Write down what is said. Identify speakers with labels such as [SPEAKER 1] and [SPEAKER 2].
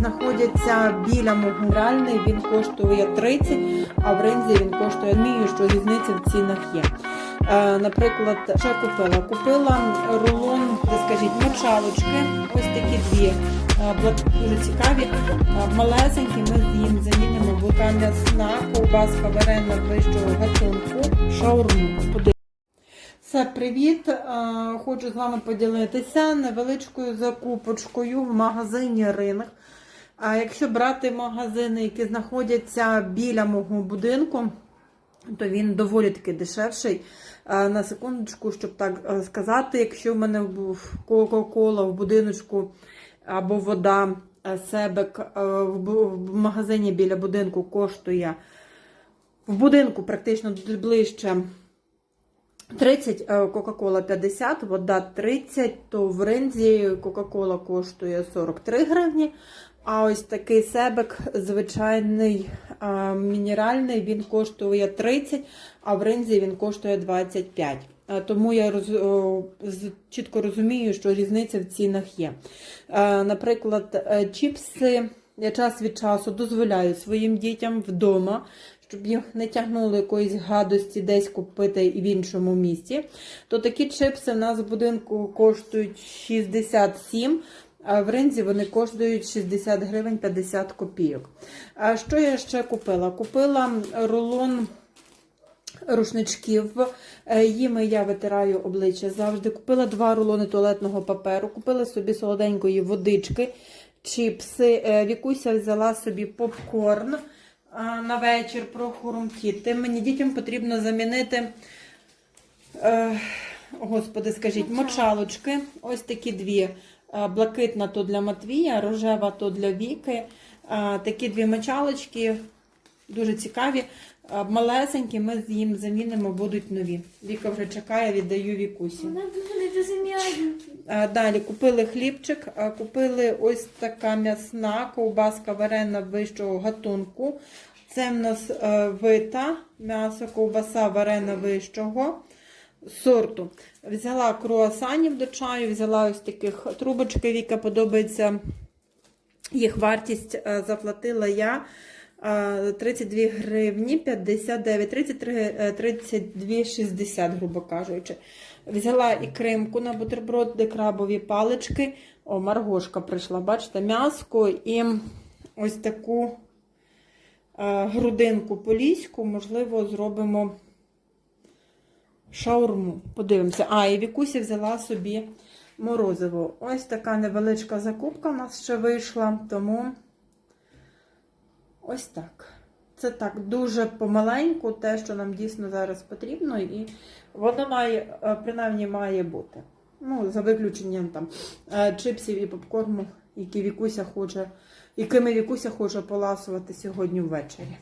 [SPEAKER 1] знаходяться біля мого реальний, він коштує 30, а в ринзі він коштує мію, що різниця в цінах є. Е, наприклад, що купила? Купила рулон, скажіть, мочалочки, ось такі дві. е, Дуже цікаві. Е, Малесенькі ми їм замінимо булка м'ясна, ковбаска варена вищого гатунку, шаурму. Все, привіт! Хочу з вами поділитися невеличкою закупочкою в магазині Ринг. А якщо брати магазини, які знаходяться біля мого будинку, то він доволі таки дешевший. На секундочку, щоб так е, сказати, якщо в мене був Кока-Кола в будиночку або вода е, Себек е, в магазині біля будинку коштує в будинку практично ближче 30, е, Кока-Кола 50, вода 30, то в ринзі Кока-Кола коштує 43 гривні. А ось такий себек звичайний е, мінеральний, він коштує 30, а в ринзі він коштує 25. Е, Тому я роз, о, чітко розумію, що різниця в цінах є. Е, Наприклад, е, чіпси я час від часу дозволяю своїм дітям вдома, щоб їх не тягнули якоїсь гадості десь купити і в іншому місті. То такі чипси в нас в будинку коштують 67, а в ринзі вони коштують 60 гривень 50 копійок. А що я ще купила? Купила рулон рушничків. Е, Їми я витираю обличчя завжди. Купила два рулони туалетного паперу, купила собі солоденької водички, чіпси. Е, Вікуся взяла собі попкорн на вечір про прохурумтіти. Мені дітям потрібно замінити. Е, Господи, скажіть, мочалочки. Ось такі дві. Е, Блакитна то для Матвія, рожева то для Віки. Е, Такі дві мочалочки дуже цікаві. Е, Малесенькі, ми їм замінимо, будуть нові. Віка вже чекає, віддаю Вікусі.
[SPEAKER 2] Дуже.
[SPEAKER 1] Е, Далі купили хлібчик, купили ось така м'ясна ковбаска варена вищого гатунку. Це в нас е, вита м'ясо, ковбаса варена вищого сорту. Взяла круасанів до чаю, взяла ось таких трубочки, Віка подобається їх вартість е, заплатила я 32 гривні 59, 33, е, 32, 60, грубо кажучи. Взяла і кримку на бутерброди, крабові палички. О, Маргошка прийшла, бачите, м'яско і ось таку е, грудинку поліську, можливо, зробимо шаурму. Подивимося. А, і Вікуся взяла собі морозиво. Ось така невеличка закупка в нас ще вийшла, тому ось так. Це так дуже помаленьку, те, що нам дійсно зараз потрібно, і воно має, е, принаймні має бути. Ну, за виключенням там е, чипсів і попкорну, які Вікуся хоче, якими Вікуся хоче поласувати сьогодні ввечері.